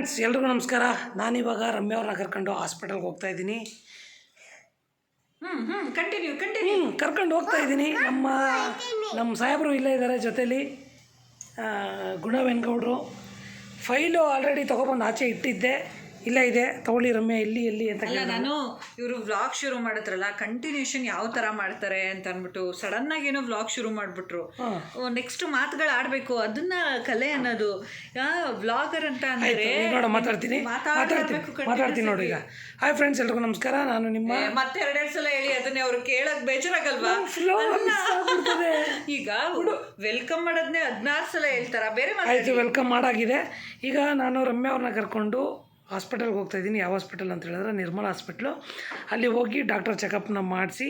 Friends ಎಲ್ರಿಗೂ ನಮಸ್ಕಾರ. ನಾನಿವಾಗ ರಮ್ಯ ಅವ್ರನ್ನ ಕರ್ಕೊಂಡು ಹಾಸ್ಪಿಟಲ್ಗೆ ಹೋಗ್ತಾ ಇದ್ದೀನಿ. ಕಂಟಿನ್ಯೂ ಕಂಟಿನ್ಯೂ ಹ್ಞೂ ಕರ್ಕೊಂಡು ಹೋಗ್ತಾ ಇದ್ದೀನಿ. ನಮ್ಮ ನಮ್ಮ ಸಾಹೇಬರು ಇಲ್ಲೇ ಇದ್ದಾರೆ ಜೊತೇಲಿ. ಆ, ಗುಣ ವೆನ್ಗೌಡ್ರು ಫೈಲು ಆಲ್ರೆಡಿ ತೊಗೊಬಂದು ಆಚೆ ಇಟ್ಟಿದ್ದೆ. ಇಲ್ಲೇ ಇದೆ. ತಗೊಳ್ಳಿ ರಮ್ಯ ಎಲ್ಲಿ ಎಲ್ಲಿ ಅಂತ ಅಲ್ಲ ನಾನು ಇವರು ವ್ಲಾಗ್ ಶುರು ಮಾಡಿದ್ರಲ್ಲ ಕಂಟಿನ್ಯೂಷನ್ ಯಾವ ತರ ಮಾಡ್ತಾರೆ ಅಂತ ಅಂದ್ಬಿಟ್ಟು ಸಡನ್ ಆಗಿ ಏನೋ ವ್ಲಾಗ್ ಶುರು ಮಾಡ್ಬಿಟ್ರು. ನೆಕ್ಸ್ಟ್ ಮಾತುಗಳು ಆಡ್ಬೇಕು ಅದನ್ನ ಕಲೆ ಅನ್ನೋದು. ವ್ಲಾಗರ್ ಅಂತ ಅಂದ್ರೆ ನೋಡ ಮಾತಾಡ್ತೀನಿ. ಮಾತಾಡ್ತೀನಿ. ನೋಡಿ ಈಗ. ಹಾಯ್ ಫ್ರೆಂಡ್ಸ್ ಎಲ್ರಿಗೂ ನಮಸ್ಕಾರ. ನಾನು ನಿಮ್ಮ ಮತ್ತೆ ಎರಡೆರಡು ಸಲ ಹೇಳಿ ಅದನ್ನೇ ಅವ್ರು ಕೇಳಕ್ ಬೇಜಾರಾಗಲ್ವಾ. ಈಗ ವೆಲ್ಕಮ್ ಮಾಡೋದ್ನೇ ಹದಿನಾರು ಸಲ ಹೇಳ್ತಾರ ಬೇರೆ ವೆಲ್ಕಮ್ ಮಾಡಾಗಿದೆ. ಈಗ ನಾನು ರಮ್ಯ ಅವ್ರನ್ನ ಕರ್ಕೊಂಡು ಹಾಸ್ಪಿಟಲ್ಗೆ ಹೋಗ್ತಾ ಇದ್ದೀನಿ ಯಾವ ಹಾಸ್ಪಿಟಲ್ ಅಂತ ಹೇಳಿದ್ರೆ ನಿರ್ಮಲ ಹಾಸ್ಪಿಟ್ಲು. ಅಲ್ಲಿ ಹೋಗಿ ಡಾಕ್ಟರ್ ಚೆಕಪ್ನ ಮಾಡಿಸಿ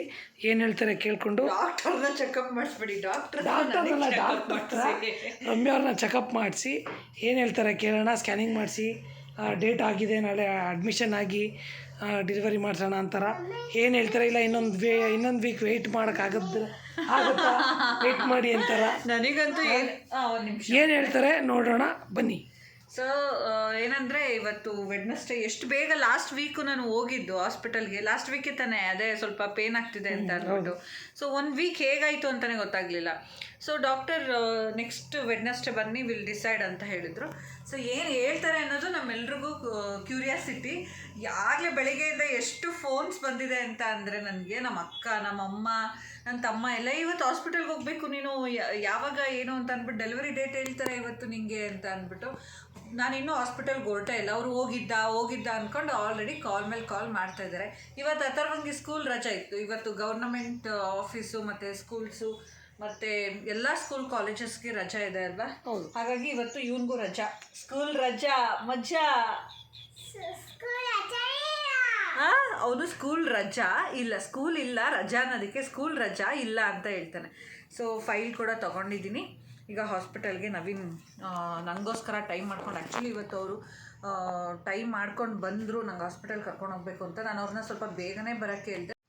ಏನು ಹೇಳ್ತಾರೆ ಕೇಳಿಕೊಂಡು ಡಾಕ್ಟರ್ನ ಚೆಕಪ್ ಮಾಡಿಸ್ಬಿಡಿ ಡಾಕ್ಟರ್ ಡಾಕ್ಟರ್ ರಮ್ಯ ಅವ್ರನ್ನ ಚೆಕಪ್ ಮಾಡಿಸಿ ಏನು ಹೇಳ್ತಾರೆ ಕೇಳೋಣ ಸ್ಕ್ಯಾನಿಂಗ್ ಮಾಡಿಸಿ ಡೇಟ್ ಆಗಿದೆ ನಾಳೆ ಅಡ್ಮಿಷನ್ ಆಗಿ ಡೆಲಿವರಿ ಮಾಡ್ಸೋಣ ಅಂತಾರ. ಏನು ಹೇಳ್ತಾರೆ ಇಲ್ಲ ಇನ್ನೊಂದು ವೇ ಇನ್ನೊಂದು ವೀಕ್ ವೆಯ್ಟ್ ಮಾಡೋಕ್ಕಾಗದ ಆಗುತ್ತಾ? ವೆಯ್ಟ್ ಮಾಡಿ ಅಂತಾರ. ನನಗಂತೂ ಏನು ಹೇಳ್ತಾರೆ ನೋಡೋಣ ಬನ್ನಿ. ಸೊ ಏನಂದ್ರೆ ಇವತ್ತು ವೆಡ್ನೆಸ್ಡೇ ಎಷ್ಟು ಬೇಗ ಲಾಸ್ಟ್ ವೀಕು ನಾನು ಹೋಗಿದ್ದು ಹಾಸ್ಪಿಟಲ್ಗೆ ಲಾಸ್ಟ್ ವೀಕೆ ತಾನೇ ಅದೇ ಸ್ವಲ್ಪ ಪೇನ್ ಆಗ್ತಿದೆ ಅಂತ ಅಂದ್ಬಿಟ್ಟು ಸೊ ಒನ್ ವೀಕ್ ಹೇಗಾಯಿತು ಅಂತಲೇ ಗೊತ್ತಾಗಲಿಲ್ಲ. ಸೊ ಡಾಕ್ಟರ್ ನೆಕ್ಸ್ಟ್ ವೆಡ್ನಸ್ಡೇ ಬನ್ನಿ ವಿಲ್ ಡಿಸೈಡ್ ಅಂತ ಹೇಳಿದರು. ಸೊ ಏನು ಹೇಳ್ತಾರೆ ಅನ್ನೋದು ನಮ್ಮೆಲ್ರಿಗೂ ಕ್ಯೂರಿಯಾಸಿಟಿ ಆಗಲೇ ಬೆಳಿಗ್ಗೆಯಿಂದ ಎಷ್ಟು ಫೋನ್ಸ್ ಬಂದಿದೆ ಅಂತ ಅಂದರೆ ನನಗೆ ನಮ್ಮ ಅಕ್ಕ, ನಮ್ಮ ಅಮ್ಮ ನನ್ನ ತಮ್ಮ ಎಲ್ಲ ಇವತ್ತು ಹಾಸ್ಪಿಟಲ್ಗೆ ಹೋಗಬೇಕು ನೀನು ಯಾವಾಗ ಏನು ಅಂತ ಅಂದ್ಬಿಟ್ಟು ಡೆಲಿವರಿ ಡೇಟ್ ಹೇಳ್ತಾರೆ ಇವತ್ತು ನಿಮಗೆ ಅಂತ ಅಂದ್ಬಿಟ್ಟು. ನಾನು ಇನ್ನೂ ಹಾಸ್ಪಿಟಲ್ಗೆ ಹೊರಟೇ ಇಲ್ಲ. ಅವರು ಹೋಗಿದ್ದ ಹೋಗಿದ್ದ ಅಂದ್ಕೊಂಡು ಆಲ್ರೆಡಿ ಕಾಲ್ ಮೇಲೆ ಕಾಲ್ ಮಾಡ್ತಾ ಇದ್ದಾರೆ. ಇವತ್ತು ಅಥರ್ವಂಗಿ ಸ್ಕೂಲ್ ರಜಾ ಇತ್ತು. ಇವತ್ತು ಗೌರ್ನಮೆಂಟ್ ಆಫೀಸು ಮತ್ತು ಸ್ಕೂಲ್ಸು ಮತ್ತು ಎಲ್ಲ ಸ್ಕೂಲ್ ಕಾಲೇಜಸ್ಗೆ ರಜಾ ಇದೆ ಅಲ್ವಾ? ಹಾಗಾಗಿ ಇವತ್ತು ಇವನ್ಗೂ ರಜಾ. ಸ್ಕೂಲ್ ರಜಾ ಮಜ್ಜಾ? ಅವನು ಸ್ಕೂಲ್ ರಜಾ ಇಲ್ಲ. ಸ್ಕೂಲ್ ಇಲ್ಲ ರಜಾ ಅನ್ನೋದಕ್ಕೆ ಸ್ಕೂಲ್ ರಜಾ ಇಲ್ಲ ಅಂತ ಹೇಳ್ತಾನೆ. ಸೊ ಫೈಲ್ ಕೂಡ ತೊಗೊಂಡಿದ್ದೀನಿ. ಈಗ ಹಾಸ್ಪಿಟಲ್ಗೆ ನವೀನ್ ನನಗೋಸ್ಕರ ಟೈಮ್ ಮಾಡ್ಕೊಂಡು ಆ್ಯಕ್ಚುಲಿ ಇವತ್ತು ಅವರು ಟೈಮ್ ಮಾಡ್ಕೊಂಡು ಬಂದರು. ನಂಗೆ ಹಾಸ್ಪಿಟಲ್ ಕರ್ಕೊಂಡು ಹೋಗಬೇಕು ಅಂತ. ನಾನು ಅವ್ರನ್ನ ಸ್ವಲ್ಪ ಬೇಗನೆ ಬರೋಕ್ಕೆ ಹೇಳ್ದೆ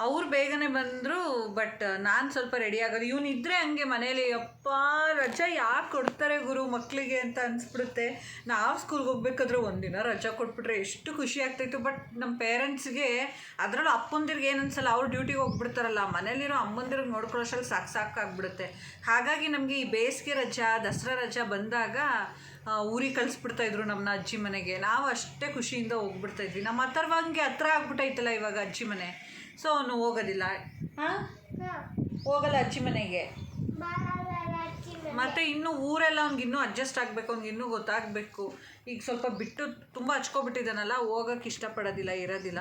ಅವ್ರು ಬೇಗನೆ ಬಂದರು ಬಟ್ ನಾನು ಸ್ವಲ್ಪ ರೆಡಿ ಆಗೋದು. ಇದ್ದರೆ ಹಂಗೆ ಮನೇಲಿ ಅಪ್ಪ ರಜಾ ಯಾಕೆ ಕೊಡ್ತಾರೆ ಗುರು ಮಕ್ಕಳಿಗೆ ಅಂತ ಅನಿಸ್ಬಿಡುತ್ತೆ. ನಾವು ಸ್ಕೂಲ್ಗೆ ಹೋಗ್ಬೇಕಾದ್ರೆ ಒಂದಿನ ರಜಾ ಕೊಟ್ಬಿಟ್ರೆ ಎಷ್ಟು ಖುಷಿ ಆಗ್ತಾಯಿತ್ತು. ಬಟ್ ನಮ್ಮ ಪೇರೆಂಟ್ಸ್ಗೆ ಅದರಲ್ಲೂ ಅಪ್ಪಂದಿರ್ಗೆ ಏನು ಅವ್ರು ಡ್ಯೂಟಿಗೆ ಹೋಗ್ಬಿಡ್ತಾರಲ್ಲ, ಮನೇಲಿರೋ ಅಮ್ಮಂದಿರ್ಗೆ ನೋಡ್ಕೊಳ್ಳೋಷ್ಟಲ್ಲಿ ಸಾಕು ಸಾಕಾಗ್ಬಿಡುತ್ತೆ. ಹಾಗಾಗಿ ನಮಗೆ ಈ ಬೇಸಿಗೆ ರಜಾ, ದಸರಾ ರಜಾ ಬಂದಾಗ ಊರಿಗೆ ಕಳಿಸ್ಬಿಡ್ತಾಯಿದ್ರು ನಮ್ಮನ್ನ ಅಜ್ಜಿ ಮನೆಗೆ. ನಾವು ಅಷ್ಟೇ ಖುಷಿಯಿಂದ ಹೋಗ್ಬಿಡ್ತಾಯಿದ್ವಿ ನಮ್ಮ ಅಥರ್ವಂಗೆ ಹತ್ರ ಆಗ್ಬಿಟ್ಟೈತಲ್ಲ ಇವಾಗ ಅಜ್ಜಿ ಮನೆ. ಸೊ ಅವನು ಹೋಗೋದಿಲ್ಲ ಹಾಂ? ಹೋಗಲ್ಲ ಅಜ್ಜಿ ಮನೆಗೆ. ಮತ್ತೆ ಇನ್ನು ಊರೆಲ್ಲ ಅವ್ನಿಗೆ ಇನ್ನೂ ಅಡ್ಜಸ್ಟ್ ಆಗಬೇಕು, ಅವ್ನಿಗೆ ಇನ್ನೂ ಗೊತ್ತಾಗಬೇಕು. ಈಗ ಸ್ವಲ್ಪ ಬಿಟ್ಟು ತುಂಬ ಹಚ್ಕೊಬಿಟ್ಟಿದ್ದಾನಲ್ಲ, ಹೋಗೋಕೆ ಇಷ್ಟಪಡೋದಿಲ್ಲ, ಇರೋದಿಲ್ಲ.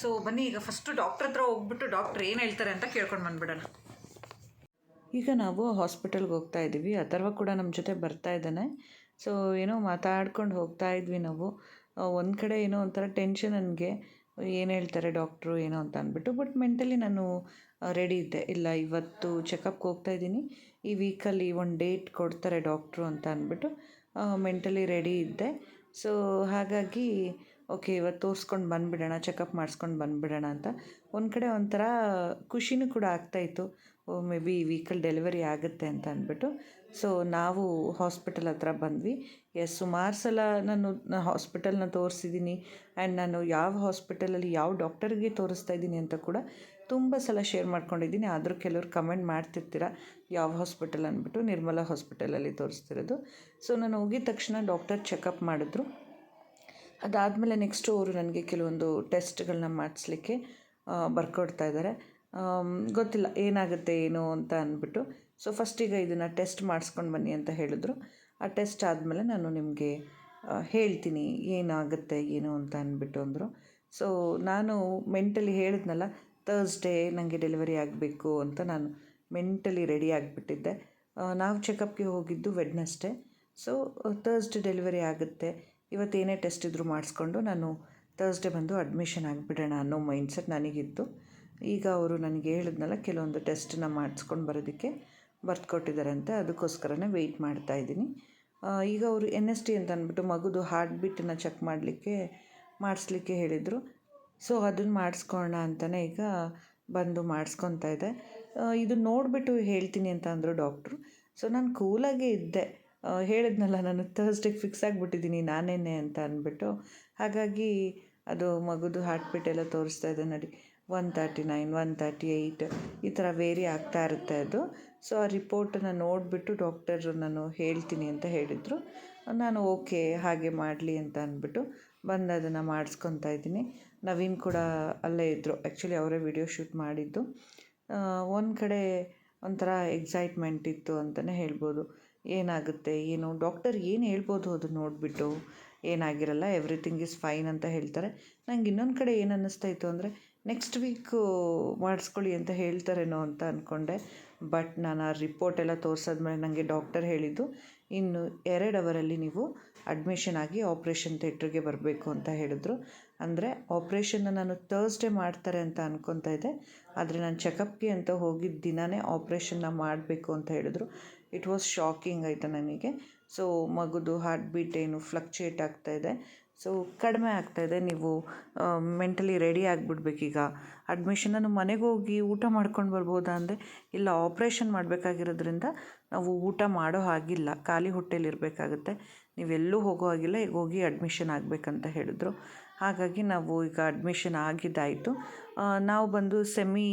ಸೊ ಬನ್ನಿ, ಈಗ ಫಸ್ಟು ಡಾಕ್ಟ್ರ್ ಹತ್ರ ಹೋಗ್ಬಿಟ್ಟು ಡಾಕ್ಟ್ರ್ ಏನು ಹೇಳ್ತಾರೆ ಅಂತ ಕೇಳ್ಕೊಂಡು ಬಂದ್ಬಿಡೋಣ. ಈಗ ನಾವು ಹಾಸ್ಪಿಟಲ್ಗೆ ಹೋಗ್ತಾ ಇದ್ದೀವಿ ಅಥರ್ವ ಕೂಡ ನಮ್ಮ ಜೊತೆ ಬರ್ತಾ ಇದ್ದಾನೆ. ಸೊ ಏನೋ ಮಾತಾಡ್ಕೊಂಡು ಹೋಗ್ತಾ ಇದ್ವಿ ನಾವು. ಒಂದು ಕಡೆ ಏನೋ ಒಂಥರ ಟೆನ್ಷನ್ ನನಗೆ. ಏನು ಹೇಳ್ತಾರೆ ಡಾಕ್ಟ್ರು ಏನೋ ಅಂತ ಅಂದ್ಬಿಟ್ಟು ಬಟ್ ಮೆಂಟಲಿ ನಾನು ರೆಡಿ ಇದ್ದೆ. ಇಲ್ಲ, ಇವತ್ತು ಚೆಕಪ್ಗೆ ಹೋಗ್ತಾ ಇದ್ದೀನಿ. ಈ ವೀಕಲ್ಲಿ ಒಂದು ಡೇಟ್ ಕೊಡ್ತಾರೆ ಡಾಕ್ಟ್ರು ಅಂತ ಅಂದ್ಬಿಟ್ಟು ಮೆಂಟಲಿ ರೆಡಿ ಇದ್ದೆ. ಸೊ ಹಾಗಾಗಿ ಓಕೆ ಇವತ್ತು ತೋರಿಸ್ಕೊಂಡು ಬಂದುಬಿಡೋಣ ಚೆಕಪ್ ಮಾಡಿಸ್ಕೊಂಡು ಬಂದುಬಿಡೋಣ ಅಂತ. ಒಂದು ಕಡೆ ಒಂಥರ ಖುಷಿನೂ ಕೂಡ ಆಗ್ತಾಯಿತ್ತು ಮೇ ಬಿ ಈ ವೀಕಲ್ಲಿ ಡೆಲಿವರಿ ಆಗುತ್ತೆ ಅಂತ ಅಂದ್ಬಿಟ್ಟು. ಸೊ, ನಾವು ಹಾಸ್ಪಿಟಲ್ ಹತ್ರ ಬಂದ್ವಿ. ಎಸ್, ಸುಮಾರು ಸಲ ನಾನು ಹಾಸ್ಪಿಟಲ್ನ ತೋರಿಸಿದ್ದೀನಿ. ಆ್ಯಂಡ್ ನಾನು ಯಾವ ಹಾಸ್ಪಿಟಲಲ್ಲಿ ಯಾವ ಡಾಕ್ಟರ್ಗೆ ತೋರಿಸ್ತಾ ಇದ್ದೀನಿ ಅಂತ ಕೂಡ ತುಂಬ ಸಲ ಶೇರ್ ಮಾಡ್ಕೊಂಡಿದ್ದೀನಿ. ಆದರೂ ಕೆಲವರು ಕಮೆಂಟ್ ಮಾಡ್ತಿರ್ತೀರ, ಯಾವ ಹಾಸ್ಪಿಟಲ್ ಅಂದ್ಬಿಟ್ಟು ನಿರ್ಮಲಾ ಹಾಸ್ಪಿಟಲಲ್ಲಿ ತೋರಿಸ್ತಿರೋದು. ಸೊ, ನಾನು ಹೋಗಿದ ತಕ್ಷಣ ಡಾಕ್ಟರ್ ಚೆಕಪ್ ಮಾಡಿದ್ರು. ಅದಾದಮೇಲೆ ನೆಕ್ಸ್ಟು ಅವರು ನನಗೆ ಕೆಲವೊಂದು ಟೆಸ್ಟ್ಗಳನ್ನ ಮಾಡಿಸ್ಲಿಕ್ಕೆ ಬರ್ಕೊಡ್ತಾ ಇದ್ದಾರೆ. ಗೊತ್ತಿಲ್ಲ ಏನಾಗುತ್ತೆ ಏನು ಅಂತ ಅಂದ್ಬಿಟ್ಟು. ಸೊ ಫಸ್ಟಿಗೆ ಇದನ್ನು ಟೆಸ್ಟ್ ಮಾಡಿಸ್ಕೊಂಡು ಬನ್ನಿ ಅಂತ ಹೇಳಿದ್ರು. ಆ ಟೆಸ್ಟ್ ಆದಮೇಲೆ ನಾನು ನಿಮಗೆ ಹೇಳ್ತೀನಿ ಏನಾಗುತ್ತೆ ಏನು ಅಂತ ಅಂದ್ಬಿಟ್ಟು ಅಂದರು. ಸೊ ನಾನು ಮೆಂಟಲಿ ಹೇಳಿದ್ನಲ್ಲ ತರ್ಸ್ಡೇ ನನಗೆ ಡೆಲಿವರಿ ಆಗಬೇಕು ಅಂತ ನಾನು ಮೆಂಟಲಿ ರೆಡಿ ಆಗಿಬಿಟ್ಟಿದ್ದೆ. ನಾವು ಚೆಕಪ್ಗೆ ಹೋಗಿದ್ದು ವೆಡ್ನಸ್ಡೇ ಸೊ ತರ್ಸ್ಡೇ ಡೆಲಿವರಿ ಆಗುತ್ತೆ. ಇವತ್ತು ಏನೇ ಟೆಸ್ಟ್ ಇದ್ದರೂ ಮಾಡಿಸ್ಕೊಂಡು ನಾನು ತರ್ಸ್ಡೇ ಬಂದು ಅಡ್ಮಿಷನ್ ಆಗಿಬಿಡೋಣ ಅನ್ನೋ ಮೈಂಡ್ಸೆಟ್ ನನಗಿತ್ತು. ಈಗ ಅವರು ನನಗೆ ಹೇಳಿದ್ನಲ್ಲ, ಕೆಲವೊಂದು ಟೆಸ್ಟನ್ನ ಮಾಡಿಸ್ಕೊಂಡು ಬರೋದಕ್ಕೆ ಅಂತ ಅದಕ್ಕೋಸ್ಕರನೇ ವೆಯ್ಟ್ ಮಾಡ್ತಾ ಇದ್ದೀನಿ. ಈಗ ಅವರು ಎನ್ ಎಸ್ ಟಿ ಅಂತ ಅಂದ್ಬಿಟ್ಟು ಮಗುದು ಹಾರ್ಟ್ ಬೀಟನ್ನು ಚೆಕ್ ಮಾಡಲಿಕ್ಕೆ, ಮಾಡಿಸ್ಲಿಕ್ಕೆ ಹೇಳಿದರು. ಸೊ ಅದನ್ನು ಮಾಡಿಸ್ಕೊಳ್ಳೋಣ ಅಂತಲೇ ಈಗ ಬಂದು ಮಾಡಿಸ್ಕೊತಾ ಇದೆ. ಇದು ನೋಡಿಬಿಟ್ಟು ಹೇಳ್ತೀನಿ ಅಂತ ಅಂದರು ಡಾಕ್ಟ್ರು ಸೊ ನಾನು ಕೂಲಾಗೇ ಇದ್ದೆ. ಹೇಳಿದ್ನಲ್ಲ, ನಾನು ಥರ್ಸ್ಡೇಗೆ ಫಿಕ್ಸ್ ಆಗಿಬಿಟ್ಟಿದ್ದೀನಿ ನಾನೇನೆ ಅಂತ ಅಂದ್ಬಿಟ್ಟು. ಹಾಗಾಗಿ ಅದು ಮಗುದು ಹಾರ್ಟ್ ಬೀಟ್ ಎಲ್ಲ ತೋರಿಸ್ತಾ ಇದೆ ನೋಡಿ. One thirty nine one thirty eight ಈ ಥರ ವೇರಿ ಆಗ್ತಾ ಇರುತ್ತೆ ಅದು. ಸೊ ಆ ರಿಪೋರ್ಟನ್ನು ನೋಡಿಬಿಟ್ಟು ಡಾಕ್ಟರ್ ನಾನು ಹೇಳ್ತೀನಿ ಅಂತ ಹೇಳಿದರು. ನಾನು ಓಕೆ ಹಾಗೆ ಮಾಡಲಿ ಅಂತ ಅಂದ್ಬಿಟ್ಟು ಬಂದು ಅದನ್ನು ಮಾಡಿಸ್ಕೊತಾ ಇದ್ದೀನಿ. ನವೀನ್ ಕೂಡ ಅಲ್ಲೇ ಇದ್ದರು ಆ್ಯಕ್ಚುಲಿ ಅವರೇ ವಿಡಿಯೋ ಶೂಟ್ ಮಾಡಿದ್ದು. ಒಂದು ಕಡೆ ಒಂಥರ ಎಕ್ಸೈಟ್ಮೆಂಟ್ ಇತ್ತು ಅಂತಲೇ ಹೇಳ್ಬೋದು. ಏನಾಗುತ್ತೆ, ಏನು? ಡಾಕ್ಟರ್ ಏನು ಹೇಳ್ಬೋದು ಅದು ನೋಡಿಬಿಟ್ಟು? ಏನಾಗಿರಲ್ಲ ಎವ್ರಿಥಿಂಗ್ ಇಸ್ ಫೈನ್ ಅಂತ ಹೇಳ್ತಾರೆ. ನಂಗೆ ಇನ್ನೊಂದು ಕಡೆ ಏನು ಅನ್ನಿಸ್ತಾ ಇತ್ತು ಅಂದರೆ ನೆಕ್ಸ್ಟ್ ವೀಕು ಮಾಡಿಸ್ಕೊಳ್ಳಿ ಅಂತ ಹೇಳ್ತಾರೇನೋ ಅಂತ ಅಂದ್ಕೊಂಡೆ ಬಟ್ ನಾನು ಆ ರಿಪೋರ್ಟ್ ಎಲ್ಲ ತೋರಿಸಾದ್ಮೇಲೆ ನನಗೆ ಡಾಕ್ಟರ್ ಹೇಳಿದ್ದು, ಇನ್ನು ಎರಡು ಅವರಲ್ಲಿ ನೀವು ಅಡ್ಮಿಷನ್ ಆಗಿ ಆಪ್ರೇಷನ್ ಥಿಯೇಟ್ರಿಗೆ ಬರಬೇಕು ಅಂತ ಹೇಳಿದ್ರು. ಅಂದರೆ ಆಪ್ರೇಷನ್ನ ನಾನು ತರ್ಸ್ಡೇ ಮಾಡ್ತಾರೆ ಅಂತ ಅನ್ಕೊತಾ ಇದ್ದೆ ಆದರೆ ನಾನು ಚೆಕಪ್ಗೆ ಅಂತ ಹೋಗಿದ್ದ ದಿನವೇ ಆಪ್ರೇಷನ್ನ ಮಾಡಬೇಕು ಅಂತ ಹೇಳಿದ್ರು. ಇಟ್ ವಾಸ್ ಶಾಕಿಂಗ್ ಆಯಿತು ನನಗೆ. ಸೊ ಮಗುದು ಹಾರ್ಟ್ ಬೀಟ್ ಏನು ಫ್ಲಕ್ಚುಯೇಟ್ ಆಗ್ತಾಯಿದೆ ಸೊ ಕಡಿಮೆ ಆಗ್ತಾಯಿದೆ ನೀವು ಮೆಂಟಲಿ ರೆಡಿ ಆಗಿಬಿಡ್ಬೇಕೀಗ. ಅಡ್ಮಿಷನ್ ನಾನು ಮನೆಗೆ ಹೋಗಿ ಊಟ ಮಾಡ್ಕೊಂಡು ಬರ್ಬೋದಾ ಅಂದರೆ, ಇಲ್ಲ ಆಪ್ರೇಷನ್ ಮಾಡಬೇಕಾಗಿರೋದ್ರಿಂದ ನಾವು ಊಟ ಮಾಡೋ ಹಾಗಿಲ್ಲ. ಖಾಲಿ ಹೊಟ್ಟೆಲಿ ಇರಬೇಕಾಗುತ್ತೆ. ನೀವೆಲ್ಲೂ ಹೋಗೋ ಹಾಗಿಲ್ಲ, ಈಗ ಹೋಗಿ ಅಡ್ಮಿಷನ್ ಆಗಬೇಕಂತ ಹೇಳಿದ್ರು. ಹಾಗಾಗಿ ನಾವು ಈಗ ಅಡ್ಮಿಷನ್ ಆಗಿದ್ದಾಯಿತು. ನಾವು ಬಂದು ಸೆಮಿ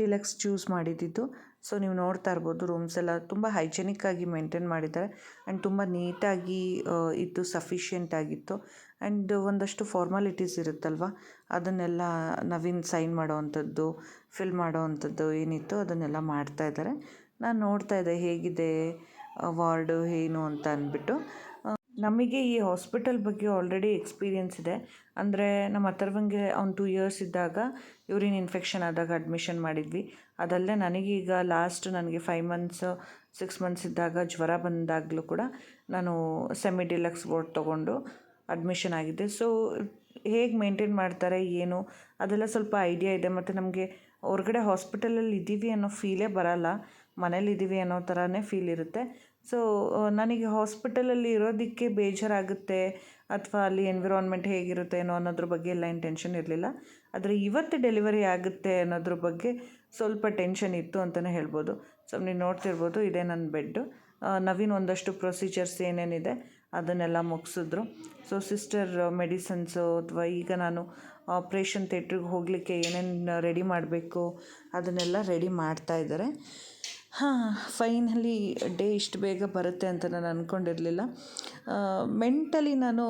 ಡಿಲಕ್ಸ್ ಚೂಸ್ ಮಾಡಿದ್ದಿದ್ದು. ಸೊ ನೀವು ನೋಡ್ತಾ ಇರ್ಬೋದು ರೂಮ್ಸ್ ಎಲ್ಲ ತುಂಬ ಹೈಜೆನಿಕ್ಕಾಗಿ ಮೇಂಟೈನ್ ಮಾಡಿದ್ದಾರೆ. ಆ್ಯಂಡ್ ತುಂಬ ನೀಟಾಗಿ ಇತ್ತು ಸಫಿಷಿಯೆಂಟ್ ಆಗಿತ್ತು. ಆ್ಯಂಡ್ ಒಂದಷ್ಟು ಫಾರ್ಮಾಲಿಟೀಸ್ ಇರುತ್ತಲ್ವ? ಅದನ್ನೆಲ್ಲ ನವೀನ್ ಸೈನ್ ಮಾಡೋವಂಥದ್ದು ಫಿಲ್ ಮಾಡೋವಂಥದ್ದು ಏನಿತ್ತು ಅದನ್ನೆಲ್ಲ ಮಾಡ್ತಾ ಇದ್ದಾರೆ. ನಾನು ನೋಡ್ತಾ ಇದ್ದೆ, ಹೇಗಿದೆ ವಾರ್ಡು ಏನು ಅಂತ ಅಂದ್ಬಿಟ್ಟು. ನಮಗೆ ಈ ಹಾಸ್ಪಿಟಲ್ ಬಗ್ಗೆ ಆಲ್ರೆಡಿ ಎಕ್ಸ್ಪೀರಿಯನ್ಸ್ ಇದೆ. ಅಂದರೆ ನಮ್ಮ ಅಥರ್ವಂಗೆ ಅವ್ನು ಟೂ ಇಯರ್ಸ್ ಇದ್ದಾಗ ಯೂರಿನ್ ಇನ್ಫೆಕ್ಷನ್ ಆದಾಗ ಅಡ್ಮಿಷನ್ ಮಾಡಿದ್ವಿ. ಅದಲ್ಲದೆ ನನಗೀಗ ಲಾಸ್ಟ್ ನನಗೆ ಫೈವ್ ಮಂತ್ಸ್ ಸಿಕ್ಸ್ ಮಂತ್ಸ್ ಇದ್ದಾಗ ಜ್ವರ ಬಂದಾಗಲೂ ಕೂಡ ನಾನು ಸೆಮಿ ಡಿಲಕ್ಸ್ ಬೋರ್ಡ್ ತೊಗೊಂಡು ಅಡ್ಮಿಷನ್ ಆಗಿದೆ. ಸೊ ಹೇಗೆ ಮೇಂಟೈನ್ ಮಾಡ್ತಾರೆ, ಏನು? ಅದೆಲ್ಲ ಸ್ವಲ್ಪ ಐಡಿಯಾ ಇದೆ. ಮತ್ತು ನಮಗೆ ಹೊರಗಡೆ ಹಾಸ್ಪಿಟಲಲ್ಲಿ ಇದ್ದೀವಿ ಅನ್ನೋ ಫೀಲೇ ಬರಲ್ಲ. ಮನೇಲಿದ್ದೀವಿ ಅನ್ನೋ ಥರನೇ ಫೀಲ್ ಇರುತ್ತೆ. ಸೊ ನನಗೆ ಹಾಸ್ಪಿಟಲಲ್ಲಿ ಇರೋದಕ್ಕೆ ಬೇಜಾರಾಗುತ್ತೆ. ಅಥವಾ ಅಲ್ಲಿ ಎನ್ವಿರಾನ್ಮೆಂಟ್ ಹೇಗಿರುತ್ತೆ ಏನೋ ಅನ್ನೋದ್ರ ಬಗ್ಗೆ ಎಲ್ಲ ಏನು ಟೆನ್ಷನ್ ಇರಲಿಲ್ಲ. ಆದರೆ ಇವತ್ತು ಡೆಲಿವರಿ ಆಗುತ್ತೆ ಅನ್ನೋದ್ರ ಬಗ್ಗೆ ಸ್ವಲ್ಪ ಟೆನ್ಷನ್ ಇತ್ತು ಅಂತಲೇ ಹೇಳ್ಬೋದು. ಸೊ ನೀವು ನೋಡ್ತಿರ್ಬೋದು, ಇದೇ ನನ್ನ ಬೆಡ್ಡು ನವೀನ್ ಒಂದಷ್ಟು ಪ್ರೊಸೀಜರ್ಸ್ ಏನೇನಿದೆ. ಅದನ್ನೆಲ್ಲ ಮುಗಿಸಿದ್ರು. ಸೊ ಸಿಸ್ಟರ್ ಮೆಡಿಸನ್ಸು ಅಥವಾ ಈಗ ನಾನು ಆಪ್ರೇಷನ್ ಥಿಯೇಟ್ರಿಗೆ ಹೋಗಲಿಕ್ಕೆ ಏನೇನು ರೆಡಿ ಮಾಡಬೇಕು ಅದನ್ನೆಲ್ಲ ರೆಡಿ ಮಾಡ್ತಾ ಇದ್ದಾರೆ. ಹಾಂ ಫೈನಲಿ ಡೇ ಇಷ್ಟು ಬೇಗ ಬರುತ್ತೆ ಅಂತ ನಾನು ಅಂದ್ಕೊಂಡಿರಲಿಲ್ಲ ಮೆಂಟಲಿ ನಾನು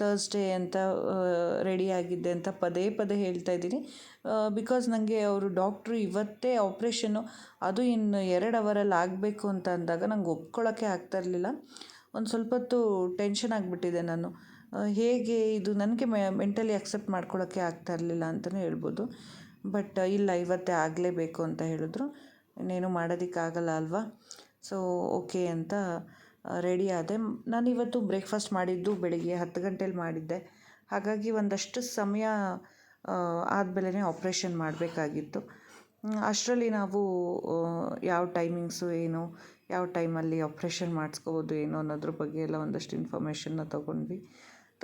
ತರ್ಸ್ಡೇ ಅಂತ ರೆಡಿ ಆಗಿದ್ದೆ ಅಂತ ಪದೇ ಪದೇ ಹೇಳ್ತಾ ಇದ್ದೀನಿ. ಬಿಕಾಸ್ ನನಗೆ ಅವರು ಡಾಕ್ಟ್ರು ಇವತ್ತೇ ಆಪ್ರೇಷನ್ನು ಅದು ಇನ್ನು ಎರಡು ಅವರಲ್ಲಿ ಆಗಬೇಕು ಅಂತ ಅಂದಾಗ ನಂಗೆ ಒಪ್ಕೊಳ್ಳೋಕ್ಕೆ ಆಗ್ತಾ ಇರಲಿಲ್ಲ. ಒಂದು ಸ್ವಲ್ಪ ಹೊತ್ತು ಟೆನ್ಷನ್ ಆಗಿಬಿಟ್ಟಿದೆ ನಾನು. ಹೇಗೆ ಇದು ನನಗೆ ಮೆಂಟಲಿ ಅಕ್ಸೆಪ್ಟ್ ಮಾಡ್ಕೊಳ್ಳೋಕ್ಕೆ ಆಗ್ತಾ ಇರಲಿಲ್ಲ ಅಂತಲೇ ಹೇಳ್ಬೋದು. ಬಟ್ ಇಲ್ಲ, ಇವತ್ತೇ ಆಗಲೇಬೇಕು ಅಂತ ಹೇಳಿದ್ರು. ಇನ್ನೇನು ಮಾಡೋದಕ್ಕಾಗಲ್ಲ ಅಲ್ವಾ? ಸೊ ಓಕೆ ಅಂತ ರೆಡಿ ಆದೆ. ನಾನು ಇವತ್ತು ಬ್ರೇಕ್ಫಾಸ್ಟ್ ಮಾಡಿದ್ದು ಬೆಳಿಗ್ಗೆ ಹತ್ತು ಗಂಟೇಲಿ ಮಾಡಿದ್ದೆ. ಹಾಗಾಗಿ ಒಂದಷ್ಟು ಸಮಯ ಆದಮೇಲೆ ಆಪ್ರೇಷನ್ ಮಾಡಬೇಕಾಗಿತ್ತು. ಅಷ್ಟರಲ್ಲಿ ನಾವು ಯಾವ ಟೈಮಿಂಗ್ಸು ಏನು ಯಾವ ಟೈಮಲ್ಲಿ ಆಪ್ರೇಷನ್ ಮಾಡಿಸ್ಕೋಬೋದು ಏನು ಅನ್ನೋದ್ರ ಬಗ್ಗೆ ಎಲ್ಲ ಒಂದಷ್ಟು ಇನ್ಫಾರ್ಮೇಷನ್ನ ತೊಗೊಂಡ್ವಿ.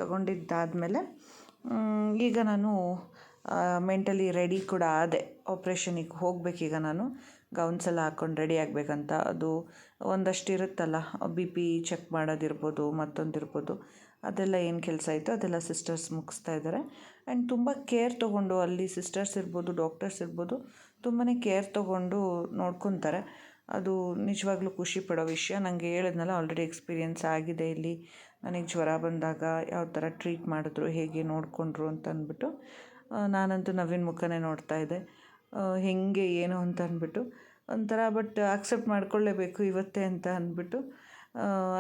ತೊಗೊಂಡಿದ್ದಾದಮೇಲೆ ಈಗ ನಾನು ಮೆಂಟಲಿ ರೆಡಿ ಕೂಡ ಆದೆ. ಆಪ್ರೇಷನಿಗೆ ಹೋಗಬೇಕೀಗ ನಾನು. ಗೌನ್ಸ್ ಎಲ್ಲ ಹಾಕ್ಕೊಂಡು ರೆಡಿ ಆಗಬೇಕಂತ. ಅದು ಒಂದಷ್ಟು ಇರುತ್ತಲ್ಲ ಬಿ ಪಿ ಚೆಕ್ ಮಾಡೋದಿರ್ಬೋದು, ಮತ್ತೊಂದಿರ್ಬೋದು. ಅದೆಲ್ಲ ಏನು ಕೆಲಸ ಇತ್ತು ಅದೆಲ್ಲ ಸಿಸ್ಟರ್ಸ್ ಮುಗಿಸ್ತಾ ಇದ್ದಾರೆ ಆ್ಯಂಡ್ ತುಂಬ ಕೇರ್ ತೊಗೊಂಡು ಅಲ್ಲಿ ಸಿಸ್ಟರ್ಸ್ ಇರ್ಬೋದು ಡಾಕ್ಟರ್ಸ್ ಇರ್ಬೋದು ತುಂಬಾ ಕೇರ್ ತೊಗೊಂಡು ನೋಡ್ಕೊತಾರೆ. ಅದು ನಿಜವಾಗ್ಲೂ ಖುಷಿ ಪಡೋ ವಿಷಯ. ನನಗೆ ಹೇಳಿದ್ನಲ್ಲ ಆಲ್ರೆಡಿ ಎಕ್ಸ್ಪೀರಿಯೆನ್ಸ್ ಆಗಿದೆ ಇಲ್ಲಿ. ನನಗೆ ಜ್ವರ ಬಂದಾಗ ಯಾವ ಥರ ಟ್ರೀಟ್ ಮಾಡಿದ್ರು, ಹೇಗೆ ನೋಡಿಕೊಂಡ್ರು ಅಂತ ಅಂದ್ಬಿಟ್ಟು ನಾನಂತೂ ನವೀನ್ ಮುಖನೇ ನೋಡ್ತಾ ಇದ್ದೆ. ಹೇಗೆ, ಏನು ಅಂತ ಅಂದ್ಬಿಟ್ಟು, ಒಂಥರ ಬಟ್ ಅಕ್ಸೆಪ್ಟ್ ಮಾಡ್ಕೊಳ್ಳೇಬೇಕು ಇವತ್ತೇ ಅಂತ ಅಂದ್ಬಿಟ್ಟು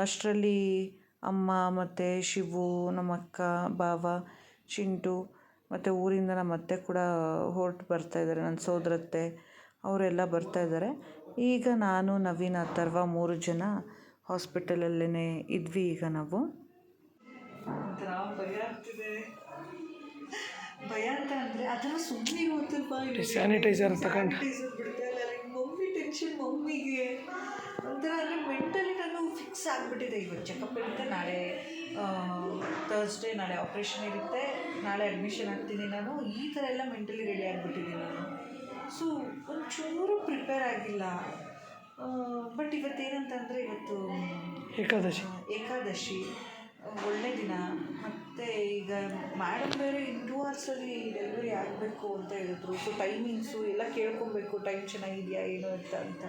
ಅಷ್ಟರಲ್ಲಿ ಅಮ್ಮ ಮತ್ತು ಶಿವು ನಮ್ಮ ಅಕ್ಕ ಬಾವ ಚಿಂಟು ಮತ್ತು ಊರಿಂದ ನಮ್ಮ ಅತ್ತೆ ಕೂಡ ಹೊರಟು ಬರ್ತಾಯಿದ್ದಾರೆ ನನ್ನ ಸೋದರತ್ತೆ, ಅವರೆಲ್ಲ ಬರ್ತಾಯಿದ್ದಾರೆ ಈಗ ನಾನು ನವೀನ್ ಅಥರ್ವ ಮೂರು ಜನ ಹಾಸ್ಪಿಟಲಲ್ಲೇ ಇದ್ವಿ ಈಗ ನಾವು. ಒಂಥರ ಭಯ ಆಗ್ತಿದೆ ಭಯ ಅಂತ ಅಂದರೆ ಅದು ಸುಮ್ಮನೆ ಗೊತ್ತಿಲ್ಲ ಸ್ಯಾನಿಟೈಸರ್ ತಗೊಂಡು ಬಿಡ್ತಾ ಇಲ್ಲ ಮಮ್ಮಿ ಟೆನ್ಷನ್ ಮಮ್ಮಿಗೆ. ಒಂಥರ ಅಂದರೆ ಮೆಂಟಲಿ ನಾನು ಫಿಕ್ಸ್ ಆಗಿಬಿಟ್ಟಿದೆ ಇವತ್ತು ಚೆಕಪ್ ಇರುತ್ತೆ ನಾಳೆ ಥರ್ಸ್ಡೇ ನಾಳೆ ಆಪ್ರೇಷನ್ ಇರುತ್ತೆ ನಾಳೆ ಅಡ್ಮಿಷನ್ ಆಗ್ತೀನಿ ನಾನು. ಈ ಥರ ಎಲ್ಲ ಮೆಂಟಲಿ ರೆಡಿ ಆಗಿಬಿಟ್ಟಿದ್ದೀನಿ ನಾನು. ಸೊ ಒಂಚೂರು ಪ್ರಿಪೇರ್ ಆಗಿಲ್ಲ. ಬಟ್ ಇವತ್ತು ಏನಂತಂದರೆ ಇವತ್ತು ಏಕಾದಶಿ. ಏಕಾದಶಿ. ಒಳ್ಳೆ ದಿನ. ಮತ್ತು ಈಗ ಮ್ಯಾಡಮ್ ಬೇರೆ ಇನ್ ಟೂ ಅವರ್ಸಲ್ಲಿ ಡೆಲಿವರಿ ಆಗಬೇಕು ಅಂತ ಹೇಳಿದ್ರು. ಸೊ ಟೈಮಿಂಗ್ಸು ಎಲ್ಲ ಕೇಳ್ಕೊಬೇಕು. ಟೈಮ್ ಚೆನ್ನಾಗಿದೆಯಾ ಏನು ಅಂತ ಅಂತ.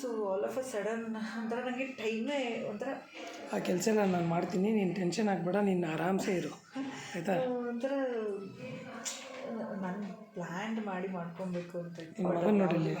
So all of a sudden ಒಂಥರ ನನಗೆ ಟೈಮೇ ಒಂಥರ ಆ ಕೆಲಸ ನಾನು ಮಾಡ್ತೀನಿ. ನೀನು ಟೆನ್ಷನ್ ಆಗಬೇಡ. ನೀನು ಆರಾಮ್ಸೆ ಇರು. ಆಯಿತಾ? ಒಂಥರ ನಾನು ಪ್ಲ್ಯಾನ್ ಮಾಡಿ ಮಾಡ್ಕೊಬೇಕು ಅಂತ. ನೋಡಿ ಅವರೇ.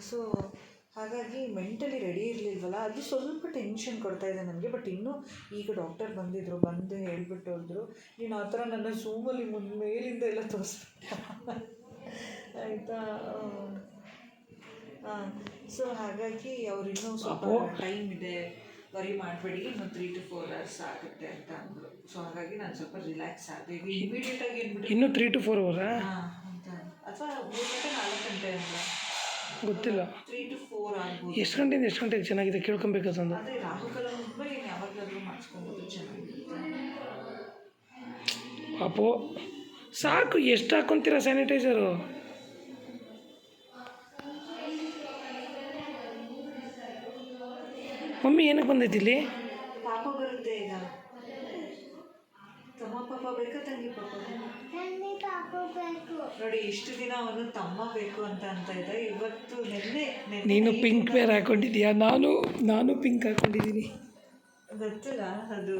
ಸೊ ಹಾಗಾಗಿ ಮೆಂಟಲಿ ರೆಡಿ ಇರಲಿಲ್ವಲ್ಲ ಅದು ಸ್ವಲ್ಪ ಟೆನ್ಷನ್ ಕೊಡ್ತಾ ಇದೆ ನನಗೆ ಬಟ್ ಇನ್ನೂ ಈಗ ಡಾಕ್ಟರ್ ಬಂದಿದ್ದರು ಬಂದು ಹೇಳ್ಬಿಟ್ಟು ಹೋದ್ರು ನೀನು ಆ ಥರ ನನ್ನ ಝೂಮಲ್ಲಿ ಮುಂದೆ ಮೇಲಿಂದ ಎಲ್ಲ ತೋರಿಸ್ಬಿಟ್ಟ. ಆಯಿತಾ? ಸೊ ಹಾಗಾಗಿ ಅವರಿನ್ನೂ ಸ್ವಲ್ಪ ಟೈಮ್ ಇದೆ. ವರಿ ಮಾಡಬೇಡಿ ಇನ್ನು ತ್ರೀ ಟು ಫೋರ್ ಅವರ್ಸ್ ಆಗುತ್ತೆ ಅಂತ ಅಂದರು. ಸೊ ಹಾಗಾಗಿ ನಾನು ಸ್ವಲ್ಪ ರಿಲ್ಯಾಕ್ಸ್ ಆದೆ. ಈಗ ಇಮಿಡಿಯೇಟಾಗಿ ಏನ್ಬಿಟ್ಟು ಇನ್ನೂ ತ್ರೀ ಟು ಫೋರ್ ಅವರಾ ಹಾಂ ಅಂತ. ಅಥವಾ ಮೂರು ಗಂಟೆ ನಾಲ್ಕು ಗಂಟೆ ಅಂತ ಗೊತ್ತಿಲ್ಲ. ತ್ರೀ ಟು ಫೋರ್ ಆಗ್ಬೋದು. ಎಷ್ಟು ಗಂಟೆಯಿಂದ ಎಷ್ಟು ಗಂಟೆಗೆ ಚೆನ್ನಾಗಿದೆ ಕೇಳ್ಕೊಬೇಕಂತಂದು ಅದೇ ರಾಹುಕಾಲ ಮುಗಿದ್ಮೇಲೆ ಇನ್ನು ಯಾವಾಗಲಾದ್ರೂ ಮಾಡಿಸ್ಕೊಬೋದು ಚೆನ್ನಾಗಿರುತ್ತೆ. ಪಾಪು ಸಾಕು ಎಷ್ಟು ಹಾಕ್ಕೊಂತೀರ ಸ್ಯಾನಿಟೈಸರು ಮಮ್ಮಿ ಏನಕ್ಕೆ ಬಂದೈತಿ ಇಲ್ಲಿ? ಪಾಪ ಬರುತ್ತೆ ಈಗ. ತಮ್ಮ ಪಾಪ ಬೇಕಾ ತಂಗಿ ಪಾಪ ನೋಡಿ ಇಷ್ಟು ದಿನ ಅವನು ತಮ್ಮ ಬೇಕು ಅಂತ ಅಂತ ಇದ್ದ. ಇವತ್ತು ನೆನ್ನೆ ನೀನು ಪಿಂಕ್ ವೇರ್ ಹಾಕೊಂಡಿದ್ಯಾ ನಾನು ನಾನು ಪಿಂಕ್ ಹಾಕೊಂಡಿದ್ದೀನಿ. ಗೊತ್ತಿಲ್ಲ ಅದು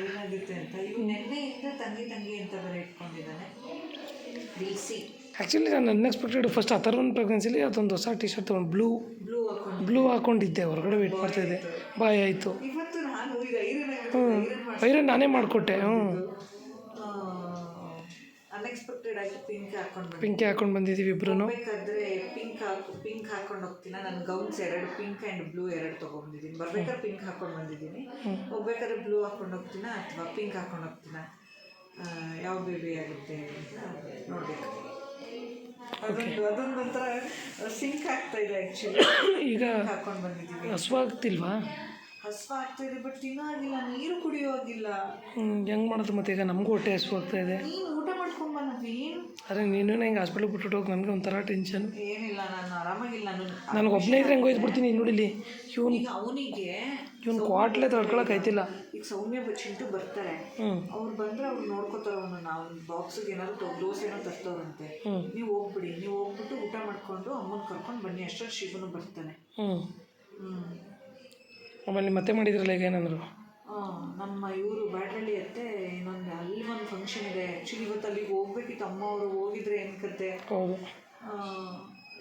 ಏನಾಗುತ್ತೆ ಅಂತ. ಇವು ನೆನ್ನೆಯಿಂದ ತಂಗಿ ತಂಗಿ ಅಂತ ಬರೀ ಇಟ್ಕೊಂಡಿದ್ದಾನೆ. ಸಿ ಆ್ಯಕ್ಚುಲಿ ನಾನು ಅನ್ಎಕ್ಸ್ಪೆಕ್ಟೆಡ್ ಫಸ್ಟ್ ಅಥರ್ವನ್ ಪ್ರೆಗ್ನೆನ್ಸಿಲಿ ಅದೊಂದು ಹೊಸ ಟಿ ಶರ್ಟ್ ತೊಗೊಂಡು ಬ್ಲೂ ಬ್ಲೂ ಹಾಕ್ಕೊಂಡಿದ್ದೆ ಬ್ಲೂ ಹಾಕೊಂಡಿದ್ದೆ ಹೊರಗಡೆ ವೇಟ್ ಮಾಡ್ತಾಯಿದ್ದೆ ಬಾಯ್ ಆಯಿತು. ಹ್ಞೂ ಐರನ್ ನಾನೇ ಮಾಡಿಕೊಟ್ಟೆ ಹ್ಞೂ ಅನ್ಎಕ್ಸ್ಪೆಕ್ಟೆಡ್ ಆಗಿ ಪಿಂಕ್ ಹಾಕೊಂಡು ಪಿಂಕ್ ಹಾಕೊಂಡು ಬಂದಿದ್ದೀವಿ ಇಬ್ರು ಬೇಕಾದ್ರೆ ಪಿಂಕ್ ಹಾಕು ಪಿಂಕ್ ಹಾಕೊಂಡು ಹೋಗ್ತೀನಿ. ನಾನು ಗೌನ್ಸ್ ಎರಡು ಪಿಂಕ್ ಆ್ಯಂಡ್ ಬ್ಲೂ ಎರಡು ತೊಗೊಂಡಿದ್ದೀನಿ ಬರ್ಬೇಕಾದ್ರೆ ಪಿಂಕ್ ಹಾಕೊಂಡು ಬಂದಿದ್ದೀನಿ. ಹೋಗ್ಬೇಕಾದ್ರೆ ಬ್ಲೂ ಹಾಕೊಂಡು ಹೋಗ್ತೀನ ಅಥವಾ ಪಿಂಕ್ ಹಾಕೊಂಡು ಹೋಗ್ತೀನ? ಯಾವ ಬೇಬಿ ಆಗುತ್ತೆ ಅಂತ ನೋಡಬೇಕು. ಅದೊಂದು ಅದೊಂದು ಒಂಥರ ಸಿಂಕ್ ಆಗ್ತಾ ಇದೆ ಆ್ಯಕ್ಚುಲಿ ಈಗ ಹಾಕೊಂಡು ಬಂದಿದ್ದೀವಿ. ಹಸುವಾಗ್ತಿಲ್ವಾ? ಹಸುವ ಆಗ್ತಾ ಇದೆ ಬಟ್ ತಿನ್ನೋ ಆಗಿಲ್ಲ ನೀರು ಕುಡಿಯೋ ಆಗಿಲ್ಲ ಹೆಂಗೆ ಮಾಡೋದು ಮತ್ತೆ? ಈಗ ನಮಗೂ ಹೊಟ್ಟೆ ಹಸುವಾಗ್ತಾ ಇದೆ. ನೀನು ಊಟ ಅರೆ ನೀನು ಹೆಂಗೆ ಹಾಸ್ಪಿಟ್ಲಿಗೆ ಬಿಟ್ಬಿಟ್ಟು ಹೋಗಿ ನನಗೆ ಒಂಥರ ಟೆನ್ಷನ್ ಏನಿಲ್ಲ ನಾನು ಆರಾಮಾಗಿಲ್ಲ ನಾನು ನನಗೆ ಒಬ್ಬನೇ ಇದ್ರೆ ಹೆಂಗೆ ಒಯ್ದ್ಬಿಡ್ತೀನಿ ನೋಡಿಲಿ ಇವ್ನು ಈಗ ಅವನಿಗೆ ಇವ್ನು ಕ್ವಾಟ್ಲೆ ತಡ್ಕೊಳಕ್ ಆಯ್ತಿಲ್ಲ ಈಗ ಸೌಮ್ಯ ಚಿಂಟು ಬರ್ತಾರೆ. ಅವ್ರು ಬಂದ್ರೆ ಅವ್ರು ನೋಡ್ಕೋತಾರೆ ಅವನು. ನಾವು ಬಾಕ್ಸಿಗೆ ಏನಾದ್ರು ತೊ- ದೋಸೆ ಏನೋ ತರ್ತವ್ರಂತೆ. ನೀವು ಹೋಗ್ಬಿಡಿ. ನೀವು ಹೋಗ್ಬಿಟ್ಟು ಊಟ ಮಾಡ್ಕೊಂಡು ಅಮ್ಮನ ಕರ್ಕೊಂಡು ಬನ್ನಿ. ಅಷ್ಟೊತ್ತು ಶಿವನು ಬರ್ತಾನೆ. ಹ್ಞೂ ಆಮೇಲೆ ಮತ್ತೆ ಮಾಡಿದ್ರಲ್ಲ ಈಗ ಏನಂದ್ರು? ನಮ್ಮ ಇವರು ಬ್ಯಾಟ್ರಳ್ಳಿ ಅತ್ತೆ ಇನ್ನೊಂದು ಅಲ್ಲಿ ಒಂದು ಫಂಕ್ಷನ್ ಇದೆ. ಆ್ಯಕ್ಚುಲಿ ಇವತ್ತು ಅಲ್ಲಿಗೆ ಹೋಗ್ಬೇಕಿತ್ತು. ಅಮ್ಮ ಅವರು ಹೋಗಿದ್ರೆ ಏನು ಕತೆ?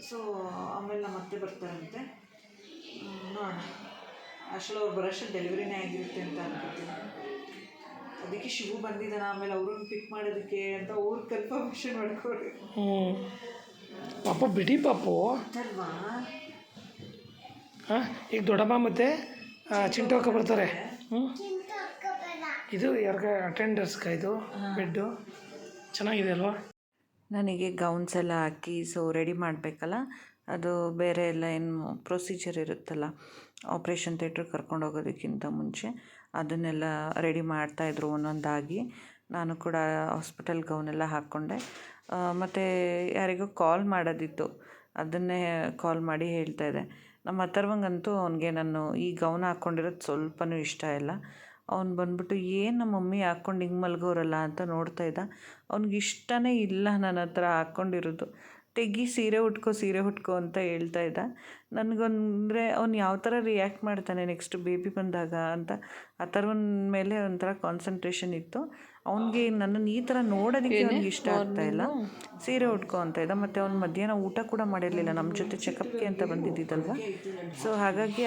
ಸೊ ಆಮೇಲೆ ನಮ್ಮ ಅತ್ತೆ ಬರ್ತಾರಂತೆ. ನೋಡೋಣ. ಅಷ್ಟರಲ್ಲಿ ಅವ್ರು ಬರೋಷ್ಟು ಡೆಲಿವರಿನೇ ಆಗಿರುತ್ತೆ ಅಂತ ಅನ್ಕೋತೀನಿ. ಅದಕ್ಕೆ ಶಿವು ಬಂದಿದ್ದಾನ. ಆಮೇಲೆ ಅವ್ರನ್ನ ಪಿಕ್ ಮಾಡೋದಕ್ಕೆ ಅಂತ ಅವ್ರು ಕನ್ಫರ್ಮೇಷನ್ ಮಾಡ್ಕೊಡಿ. ಹ್ಞೂ ಪಾಪ ಬಿಡಿ ಪಾಪು. ಅಲ್ವಾ? ಹಾಂ? ಈಗ ದೊಡ್ಡಮ್ಮ ಮತ್ತೆ ಚಿಂಟು ಅಕ್ಕ ಬರ್ತಾರೆ. ಇದು ಯಾರಿಗೆ ಅಟೆಂಡರ್ಸ್ ಇದು? ಬೆಡ್ಡು ಚೆನ್ನಾಗಿದೆ ಅಲ್ವಾ? ನನಗೆ ಗೌನ್ಸ್ ಎಲ್ಲ ಹಾಕಿ ಸೊ ರೆಡಿ ಮಾಡಬೇಕಲ್ಲ? ಅದು ಬೇರೆ ಎಲ್ಲ ಏನು ಪ್ರೊಸೀಜರ್ ಇರುತ್ತಲ್ಲ ಆಪ್ರೇಷನ್ ಥಿಯೇಟ್ರಿಗೆ ಕರ್ಕೊಂಡು ಹೋಗೋದಕ್ಕಿಂತ ಮುಂಚೆ ಅದನ್ನೆಲ್ಲ ರೆಡಿ ಮಾಡ್ತಾಯಿದ್ರು ಒಂದೊಂದಾಗಿ. ನಾನು ಕೂಡ ಹಾಸ್ಪಿಟಲ್ ಗೌನೆಲ್ಲ ಹಾಕ್ಕೊಂಡೆ ಮತ್ತು ಯಾರಿಗೂ ಕಾಲ್ ಮಾಡೋದಿತ್ತು. ಅದನ್ನೇ ಕಾಲ್ ಮಾಡಿ ಹೇಳ್ತಾ ಇದ್ದೆ. ನಮ್ಮ ಅಥರ್ವಂಗಂತೂ ಅವನಿಗೆ ನಾನು ಈ ಗೌನ ಹಾಕ್ಕೊಂಡಿರೋದು ಸ್ವಲ್ಪನೂ ಇಷ್ಟ ಇಲ್ಲ. ಅವ್ನು ಬಂದ್ಬಿಟ್ಟು, ಏನು ನಮ್ಮ ಮಮ್ಮಿ ಹಾಕ್ಕೊಂಡು ಹಿಂಗೆ ಮಲ್ಗೋರಲ್ಲ? ಅಂತ ನೋಡ್ತಾ ಇದ್ದ. ಅವ್ನಿಗೆ ಇಷ್ಟನೇ ಇಲ್ಲ ನನ್ನ ಹತ್ರ ಹಾಕ್ಕೊಂಡಿರೋದು. ತೆಗಿ ಸೀರೆ ಉಟ್ಕೋ ಸೀರೆ ಉಟ್ಕೋ ಅಂತ ಹೇಳ್ತಾ ಇದ್ದ. ನನಗೊಂದರೆ ಅವ್ನು ಯಾವ ಥರ ರಿಯಾಕ್ಟ್ ಮಾಡ್ತಾನೆ ನೆಕ್ಸ್ಟ್ ಬೇಬಿ ಬಂದಾಗ ಅಂತ. ಆ ಥರವನ್ನ ಮೇಲೆ ಒಂಥರ ಕಾನ್ಸಂಟ್ರೇಷನ್ ಇತ್ತು. ಅವನಿಗೆ ನನ್ನನ್ನು ಈ ಥರ ನೋಡೋದಕ್ಕೆ ಅವ್ನಿಗೆ ಇಷ್ಟ ಆಗ್ತಾ ಇಲ್ಲ. ಸೀರೆ ಉಟ್ಕೋ ಅಂತ ಇದ್ದ ಮತ್ತು ಅವ್ನು ಮಧ್ಯಾಹ್ನ ಊಟ ಕೂಡ ಮಾಡಿರಲಿಲ್ಲ. ನಮ್ಮ ಜೊತೆ ಚೆಕಪ್ಗೆ ಅಂತ ಬಂದಿದ್ದಿದ್ದಲ್ವ? ಸೊ ಹಾಗಾಗಿ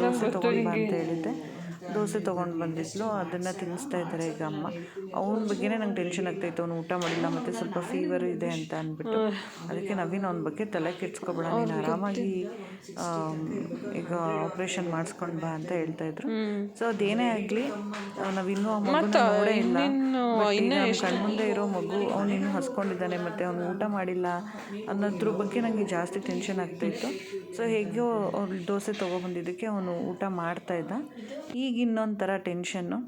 ದೋಸೆ ಅಂತ ಹೇಳಿದ್ದೆ. ದೋಸೆ ತೊಗೊಂಡು ಬಂದಿದ್ಲು ಅದನ್ನು ತಿನ್ನಿಸ್ತಾ ಇದ್ದಾರೆ ಈಗ ಅಮ್ಮ. ಅವನ ಬಗ್ಗೆನೇ ನಂಗೆ ಟೆನ್ಷನ್ ಆಗ್ತಾಯಿತ್ತು ಅವನು ಊಟ ಮಾಡಿಲ್ಲ ಮತ್ತು ಸ್ವಲ್ಪ ಫೀವರ್ ಇದೆ ಅಂತ ಅಂದ್ಬಿಟ್ಟು. ಅದಕ್ಕೆ ನವೀನ್ ಅವನ ಬಗ್ಗೆ ತಲೆ ಕೆಡ್ಸ್ಕೊಬೇಡ ನೀನು ಆರಾಮಾಗಿ ಈಗ ಆಪ್ರೇಷನ್ ಮಾಡಿಸ್ಕೊಂಡು ಬಾ ಅಂತ ಹೇಳ್ತಾ ಇದ್ರು. ಸೊ ಅದೇನೇ ಆಗಲಿ ನಾವಿನ್ನೂ ನೋಡೇ ಇಲ್ಲ. ಮುಂದೆ ಇರೋ ಮಗು ಅವ್ನು ಇನ್ನೂ ಹಸ್ಕೊಂಡಿದ್ದಾನೆ ಮತ್ತು ಅವನು ಊಟ ಮಾಡಿಲ್ಲ ಅನ್ನೋದ್ರ ಬಗ್ಗೆ ನನಗೆ ಜಾಸ್ತಿ ಟೆನ್ಷನ್ ಆಗ್ತಾಯಿತ್ತು ಸೊ ಹೇಗೋ ಅವ್ರು ದೋಸೆ ತೊಗೊಬಂದಿದ್ದಕ್ಕೆ ಅವನು ಊಟ ಮಾಡ್ತಾ ಇದ್ದ. ಈಗ ಇನ್ನೊಂದು ಥರ ಟೆನ್ಷನ್ನು?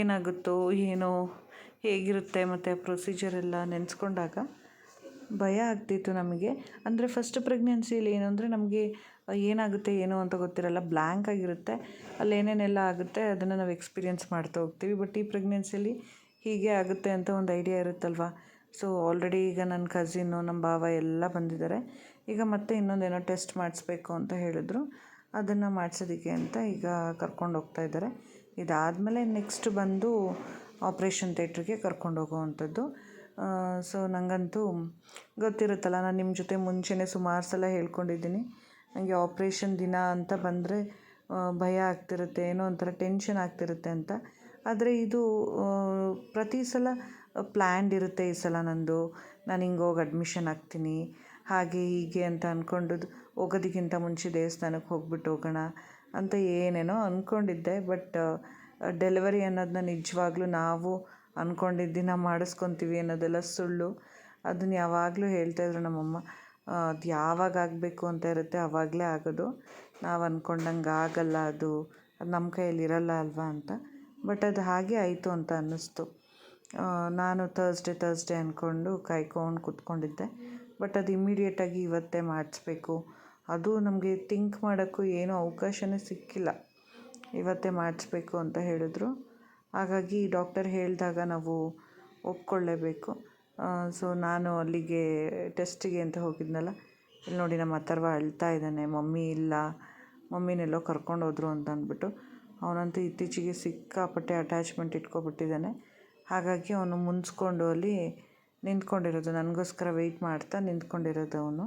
ಏನಾಗುತ್ತೋ, ಏನೋ ಹೇಗಿರುತ್ತೆ ಮತ್ತು ಆ ಪ್ರೊಸೀಜರ್ ಎಲ್ಲ ನೆನೆಸ್ಕೊಂಡಾಗ? ಭಯ ಆಗ್ತಿತ್ತು ನಮಗೆ. ಅಂದರೆ ಫಸ್ಟ್ ಪ್ರೆಗ್ನೆನ್ಸಿಯಲ್ಲಿ ಏನು ಅಂದರೆ ನಮಗೆ ಏನಾಗುತ್ತೆ, ಏನೋ ಅಂತ ಗೊತ್ತಿರಲ್ಲ ಬ್ಲ್ಯಾಂಕ್ ಆಗಿರುತ್ತೆ. ಅಲ್ಲಿ ಏನೇನೆಲ್ಲ ಆಗುತ್ತೆ ಅದನ್ನು ನಾವು ಎಕ್ಸ್ಪೀರಿಯೆನ್ಸ್ ಮಾಡ್ತಾ ಹೋಗ್ತೀವಿ. ಬಟ್ ಈ ಪ್ರೆಗ್ನೆನ್ಸಿಯಲ್ಲಿ ಹೀಗೆ ಆಗುತ್ತೆ ಅಂತ ಒಂದು ಐಡಿಯಾ ಇರುತ್ತಲ್ವ? ಸೊ ಆಲ್ರೆಡಿ ಈಗ ನನ್ನ ಕಝಿನ್ನು ನಮ್ಮ ಭಾವ ಎಲ್ಲ ಬಂದಿದ್ದಾರೆ. ಈಗ ಮತ್ತೆ ಇನ್ನೊಂದೇನೋ ಟೆಸ್ಟ್ ಮಾಡಿಸ್ಬೇಕು ಅಂತ ಹೇಳಿದ್ರು. ಅದನ್ನು ಮಾಡಿಸೋದಕ್ಕೆ ಅಂತ ಈಗ ಕರ್ಕೊಂಡು ಹೋಗ್ತಾ ಇದ್ದಾರೆ. ಇದಾದಮೇಲೆ ನೆಕ್ಸ್ಟ್ ಬಂದು ಆಪ್ರೇಷನ್ ಥೇಟ್ರಿಗೆ ಕರ್ಕೊಂಡು ಹೋಗೋವಂಥದ್ದು. ಸೊ ನನಗಂತೂ ಗೊತ್ತಿರುತ್ತಲ್ಲ, ನಾನು ನಿಮ್ಮ ಜೊತೆ ಮುಂಚೆನೇ ಸುಮಾರು ಸಲ ಹೇಳ್ಕೊಂಡಿದ್ದೀನಿ. ನನಗೆ ಆಪ್ರೇಷನ್ ದಿನ ಅಂತ ಬಂದರೆ ಭಯ ಆಗ್ತಿರುತ್ತೆ, ಏನೋ ಒಂಥರ ಟೆನ್ಷನ್ ಆಗ್ತಿರುತ್ತೆ ಅಂತ. ಆದರೆ ಇದು ಪ್ರತಿ ಸಲ ಪ್ಲ್ಯಾಂಡ್ ಇರುತ್ತೆ ಈ ಸಲ ನಂದು. ನಾನು ಹಿಂಗೆ ಹೋಗಿ ಅಡ್ಮಿಷನ್ ಆಗ್ತೀನಿ. ಹಾಗೆ ಹೀಗೆ ಅಂತ ಅಂದ್ಕೊಂಡದ್ದು ಹೋಗೋದಕ್ಕಿಂತ ಮುಂಚೆ ದೇವಸ್ಥಾನಕ್ಕೆ ಹೋಗ್ಬಿಟ್ಟು ಹೋಗೋಣ ಅಂತ ಏನೇನೋ ಅಂದ್ಕೊಂಡಿದ್ದೆ ಬಟ್ ಡೆಲಿವರಿ ಅನ್ನೋದನ್ನ ನಿಜವಾಗ್ಲೂ ನಾವು ಅಂದ್ಕೊಂಡಿದ್ದಿನ ಮಾಡಿಸ್ಕೊತೀವಿ ಅನ್ನೋದೆಲ್ಲ ಸುಳ್ಳು. ಅದನ್ನ ಯಾವಾಗಲೂ ಹೇಳ್ತಾಯಿದ್ರು ನಮ್ಮಮ್ಮ ಅದು ಯಾವಾಗ ಆಗಬೇಕು ಅಂತ ಇರುತ್ತೆ ಆವಾಗಲೇ ಆಗೋದು. ನಾವು ಅಂದ್ಕೊಂಡಂಗೆ ಆಗಲ್ಲ ಅದು. ಅದು ನಮ್ಮ ಕೈಯಲ್ಲಿ ಇರಲ್ಲ ಅಲ್ವಾ? ಅಂತ. ಬಟ್, ಅದು ಹಾಗೆ ಆಯಿತು ಅಂತ ಅನ್ನಿಸ್ತು. ನಾನು ತರ್ಸ್ಡೇ ತರ್ಸ್ಡೇ ಅಂದ್ಕೊಂಡು ಕಾಯ್ಕೊಂಡು ಕೂತ್ಕೊಂಡಿದ್ದೆ. ಬಟ್, ಅದು ಇಮ್ಮಿಡಿಯೇಟಾಗಿ ಇವತ್ತೇ ಮಾಡಿಸ್ಬೇಕು. ಅದು ನಮಗೆ ಥಿಂಕ್ ಮಾಡೋಕ್ಕೂ ಏನೂ ಅವಕಾಶವೇ ಸಿಕ್ಕಿಲ್ಲ. ಇವತ್ತೇ ಮಾಡಿಸ್ಬೇಕು ಅಂತ ಹೇಳಿದ್ರು. ಹಾಗಾಗಿ ಡಾಕ್ಟರ್ ಹೇಳಿದಾಗ ನಾವು ಒಪ್ಕೊಳ್ಳೇಬೇಕು. ಸೊ ನಾನು ಅಲ್ಲಿಗೆ ಟೆಸ್ಟಿಗೆ ಅಂತ ಹೋಗಿದ್ನಲ್ಲ, ಇಲ್ಲಿ ನೋಡಿ ನಮ್ಮ ಅಥರ್ವ ಅಳ್ತಾ ಇದ್ದಾನೆ, ಮಮ್ಮಿ ಇಲ್ಲ, ಮಮ್ಮಿನೆಲ್ಲೋ ಕರ್ಕೊಂಡು ಹೋದ್ರು ಅಂತ ಅಂದ್ಬಿಟ್ಟು ಅವನಂತೂ ಇತ್ತೀಚೆಗೆ ಸಿಕ್ಕಾಪಟ್ಟೆ ಅಟ್ಯಾಚ್ಮೆಂಟ್ ಇಟ್ಕೊಬಿಟ್ಟಿದ್ದಾನೆ. ಹಾಗಾಗಿ ಅವನು ಮುನ್ಸ್ಕೊಂಡು ಅಲ್ಲಿ ನಿಂತ್ಕೊಂಡಿರೋದು, ನನಗೋಸ್ಕರ ವೆಯ್ಟ್ ಮಾಡ್ತಾ ನಿಂತ್ಕೊಂಡಿರೋದು ಅವನು.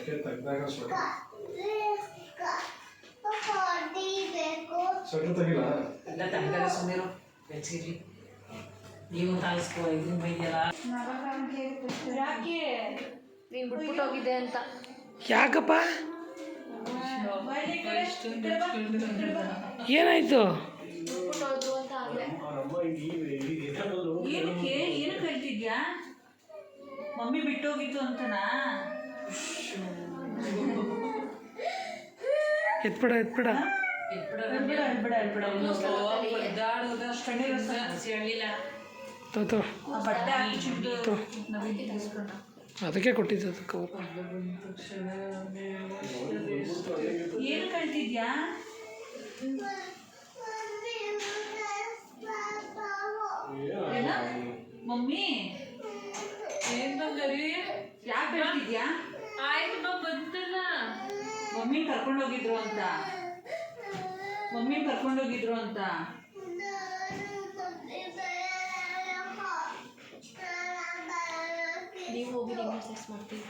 ಎ- ಎಲ್ಲಿ ಕರ್ಕೊಂಡು ತೆಗಿಲ್ಲ ತನಕ ಸುಮ್ಮನೆ ಹೆಚ್ಚಿರಿ ನೀವು ತಾಳಿಸ್ಕೋ ಇದ್ರ ಯಾಕೆ ನೀನು ಬಿಟ್ಬಿಟ್ಟು ಹೋಗಿದ್ದೆ ಅಂತ. ಯಾಕಪ್ಪ? ಏನಾಯ್ತು? ಏನಕ್ಕೆ ಏನು ಹೇಳ್ತಿದ್ಯಾ? ಮಮ್ಮಿ ಬಿಟ್ಟೋಗಿತ್ತು ಅಂತನಾ? ಎತ್ಬಿಡ ಎತ್ಬಿಡ. ತೋ ತೋ. ಬಟ್ಟೆ ಹಾಕಿಸಿದ್ದು ತೋ. ಅದಕ್ಕೆ ಕೊಟ್ಟಿದ್ದು ಅದಕ್ಕೆ ಏನು ಕಳ್ತಿದ್ಯಾ ಮಮ್ಮಿ? ಏನ್ ಬಂಗಾರಿ ಯಾಕೆ ಹೇಳ್ತಿದ್ಯಾ ಆಯ್ತು ಬಂತಲ್ಲ. ಮಮ್ಮಿ ಕರ್ಕೊಂಡು ಹೋಗಿದ್ರು ಅಂತ. ಮಮ್ಮಿ ಕರ್ಕೊಂಡು ಹೋಗಿದ್ರು ಅಂತ. ನೀವು ಹೋಗಿ ನಿಮ್ಮ ಮೆಸೇಜ್ ಮಾಡ್ತೀವಿ.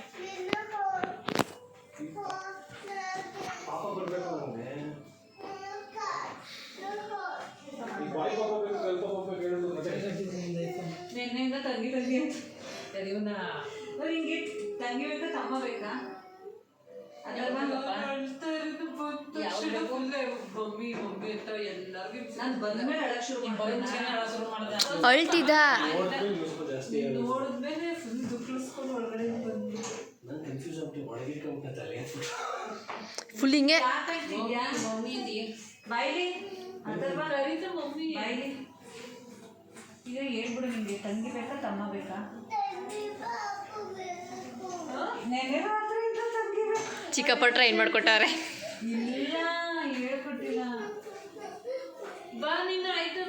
ನಿನ್ನೆಯಿಂದ ತಂಗಿ ತಂಗಿ ಅಂತ. ಹಿಂಗೆ ತಂಗಿ ಬೇಕಾ ತಮ್ಮ ಬೇಕಾ. ಅಳ್ತಿದ್ದ? ನೋಡಿದ್ಮೇಲೆ ಫುಲ್ ದುಃಖಿಸ್ಕೊಂಡು ಒಳಗಡೆ ಬಂದು ಫುಲ್ ಹಿಂಗೆ? ಬಾಯ್ಲಿ? ಮಮ್ಮಿ. ಬಾಯ್ಲಿ? ಈಗ ಹೇಳ್ಬಿಡು ನಿಮಗೆ ತಂಗಿ ಬೇಕಾ ತಮ್ಮ ಬೇಕಾ? ಚಿಕ್ಕಪ್ಪ ಟ್ರೈನ್ ಮಾಡ್ಕೊಟ್ಟಾರೆ ಬಾ ನಿನ್ನ ಆಯ್ತು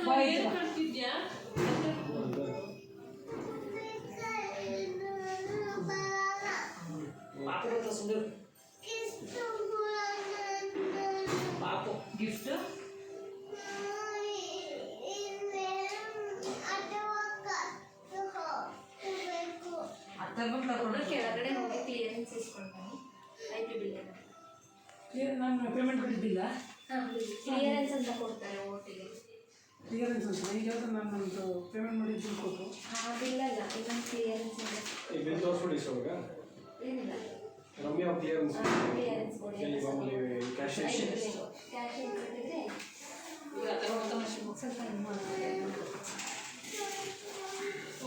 ನಾನು ನಮ್ಮದು ಪೇಮೆಂಟ್ ಮಾಡಿದ್ದು ಕೊಟ್ಟು ಆ ಬಿಲ್ ಅಲ್ಲ ಇದೊಂದು ಕ್ಲಿಯರೆನ್ಸ್ ಅಂತ ಈ ಬಿಲ್ ತೋರಿಸ್ಬಿಡಿ ಇವಾಗ ಏನಿಲ್ಲ ರಮ್ಯಾ ಕ್ಲಿಯರೆನ್ಸ್ ಕ್ಲಿಯರೆನ್ಸ್ ಕೊಡಿ ಇಲ್ಲಿ ಮಾಮೂಲಿ cash I P bill cash ಇಟ್ಬಿಟ್ಟಿದ್ರೆ ಸ್ವಲ್ಪ ಇದು ಮಾಡ್ತಾರೆ.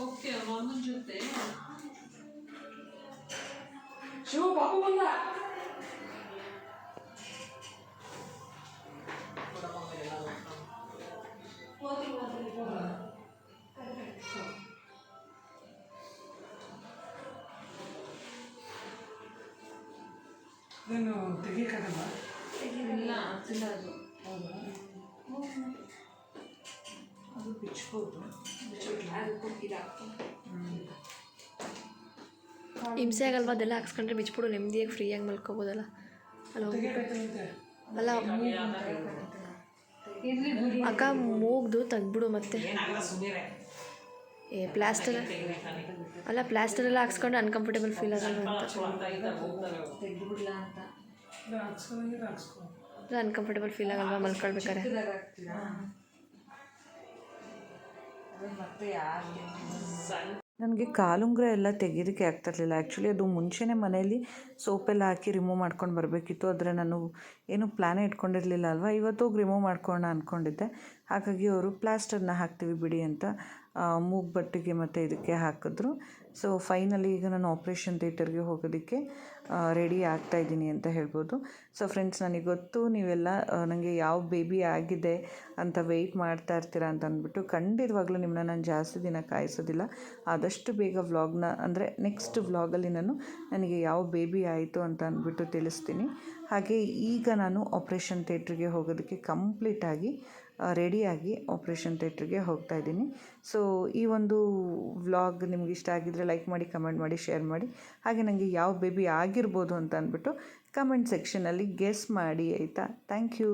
ಓಕೆ ಮಾಮೂಲ್ ಜೊತೆ ಶಿವ ಪಾಪು ಬಂದ ಇದನ್ನು ತೆಗಿಯಕ್ಕಾಗಲ್ಲ ಇಲ್ಲ ಆಗ್ತಿಲ್ಲ ಅದು ಹೌದಾ ಅದು ಬಿಚ್ಬೋದು ಹಿಂಸೆ ಆಗಲ್ವಾ? ಅದೆಲ್ಲ ಹಾಕ್ಸ್ಕೊಂಡ್ರೆ ಬಿಚ್ಬಿಡು ನೆಮ್ಮದಿಯಾಗಿ ಫ್ರೀಯಾಗಿ ಮಲ್ಕೋಬೋದಲ್ಲ. ಅಲ್ಲ ಅಲ್ಲ ಅಕ್ಕ ಮೂಗ್ದು ತೆಗ್ಬಿಡು ಮತ್ತೆ. ಏ ಪ್ಲಾಸ್ಟರ್ ಅಲ್ಲ ಪ್ಲಾಸ್ಟರ್ ಎಲ್ಲ ಹಾಕ್ಸ್ಕೊಂಡು ಅನ್ಕಂಫರ್ಟೇಬಲ್ ಫೀಲ್ ಆಗಲ್ಲ ಅಂತ. ಅನ್ಕಂಫರ್ಟೇಬಲ್ ಫೀಲ್ ಆಗಲ್ವಾ ಮಲ್ಕೊಳ್ಬೇಕಾರೆ ನನಗೆ ಕಾಲುಂಗ್ರ ಎಲ್ಲ ತೆಗೆಯೋದಕ್ಕೆ ಆಗ್ತಿರ್ಲಿಲ್ಲ. ಆ್ಯಕ್ಚುಲಿ ಅದು ಮುಂಚೆನೇ ಮನೆಯಲ್ಲಿ ಸೋಪೆಲ್ಲ ಹಾಕಿ ರಿಮೂವ್ ಮಾಡ್ಕೊಂಡು ಬರಬೇಕಿತ್ತು. ಆದರೆ ನಾನು ಏನು ಪ್ಲ್ಯಾನೇ ಇಟ್ಕೊಂಡಿರಲಿಲ್ಲ ಅಲ್ವಾ? ಇವತ್ತು ರಿಮೂವ್ ಮಾಡ್ಕೊಳ್ಳೋಣ ಅಂದ್ಕೊಂಡಿದ್ದೆ ಹಾಗಾಗಿ ಅವರು ಪ್ಲಾಸ್ಟರ್ನ ಹಾಕ್ತೀವಿ ಬಿಡಿ ಅಂತ ಮೂಗು ಬಟ್ಟೆಗೆ ಮತ್ತು ಇದಕ್ಕೆ ಹಾಕಿದ್ರು. ಸೊ ಫೈನಲಿ ಈಗ ನಾನು ಆಪ್ರೇಷನ್ ಥಿಯೇಟರ್ಗೆ ಹೋಗೋದಕ್ಕೆ ರೆಡಿ ಆಗ್ತಾ ಇದ್ದೀನಿ ಅಂತ ಹೇಳ್ಬೋದು. ಸೊ ಫ್ರೆಂಡ್ಸ್ ನನಗೆ ಗೊತ್ತು ನೀವೆಲ್ಲ ನನಗೆ ಯಾವ ಬೇಬಿ ಆಗಿದೆ ಅಂತ ವೆಯ್ಟ್ ಮಾಡ್ತಾ ಇರ್ತೀರಾ ಅಂತ ಅಂದ್ಬಿಟ್ಟು ಖಂಡಿತವಾಗ್ಲೂ ನಿಮ್ಮನ್ನ ನಾನು ಜಾಸ್ತಿ ದಿನ ಕಾಯಿಸೋದಿಲ್ಲ. ಆದಷ್ಟು ಬೇಗ ವ್ಲಾಗ್ನ ಅಂದರೆ ನೆಕ್ಸ್ಟ್ ವ್ಲಾಗಲ್ಲಿ ನಾನು ನನಗೆ ಯಾವ ಬೇಬಿ ಆಯಿತು ಅಂತ ಅಂದ್ಬಿಟ್ಟು ತಿಳಿಸ್ತೀನಿ. ಹಾಗೆ ಈಗ ನಾನು ಆಪ್ರೇಷನ್ ಥಿಯೇಟ್ರಿಗೆ ಹೋಗೋದಕ್ಕೆ ಕಂಪ್ಲೀಟಾಗಿ ರೆಡಿಯಾಗಿ ಆಪ್ರೇಷನ್ ಥಿಯೇಟ್ರಿಗೆ ಹೋಗ್ತಾ ಇದ್ದೀನಿ. ಸೊ ಈ ಒಂದು ವ್ಲಾಗ್ ನಿಮ್ಗೆ ಇಷ್ಟ ಆಗಿದ್ದರೆ ಲೈಕ್ ಮಾಡಿ ಕಮೆಂಟ್ ಮಾಡಿ ಶೇರ್ ಮಾಡಿ. ಹಾಗೆ ನನಗೆ ಯಾವ ಬೇಬಿ ಆಗಿರ್ಬೋದು ಅಂತ ಅಂದ್ಬಿಟ್ಟು ಕಮೆಂಟ್ ಸೆಕ್ಷನಲ್ಲಿ ಗೆಸ್ ಮಾಡಿ, ಆಯಿತಾ? Thank you